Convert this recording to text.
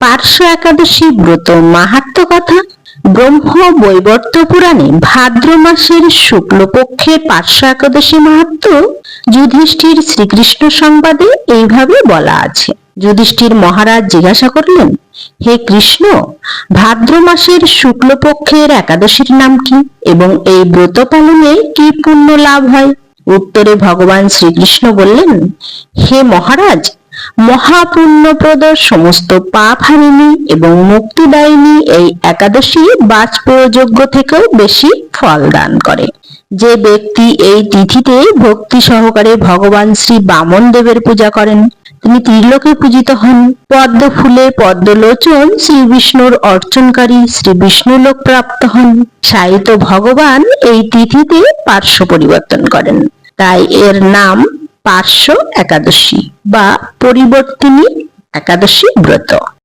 পার্শ্ব একাদশী ব্রত মাহাত্ম কথা ব্রহ্ম বৈবর্ত পুরাণে ভাদ্র মাসের শুক্লপক্ষের পার্শ্ব একাদশী মাহাত্ম যুধিষ্ঠির শ্রীকৃষ্ণ সংবাদে এইভাবে বলা আছে। যুধিষ্ঠির মহারাজ জিজ্ঞাসা করলেন, হে কৃষ্ণ, ভাদ্র মাসের শুক্লপক্ষের একাদশীর নাম কি এবং এই ব্রত পালনে কি পুণ্য লাভ হয়? উত্তরে ভগবান শ্রীকৃষ্ণ বললেন, হে মহারাজ মহাপুণ্যপ্রদ সমস্ত পাপ হারিনি এবং মুক্তিদায়িনী এই একাদশী বাজপেয়যোগ্য থেকেও বেশি ফল দান করে। যে ব্যক্তি এই তিথিতে ভক্তি সহকারে ভগবান শ্রী বামন দেবের পূজা করেন, তিনি ত্রিলোকে পূজিত হন। পদ্ম ফুলে পদ্মলোচন শ্রী বিষ্ণুর অর্চনকারী শ্রী বিষ্ণুলোক প্রাপ্ত হন। সাহিত্য ভগবান এই তিথিতে পার্শ্ব পরিবর্তন করেন। তাই এর নাম পার্শ্ব একাদশী বা পরিবর্তনী একাদশী ব্রত।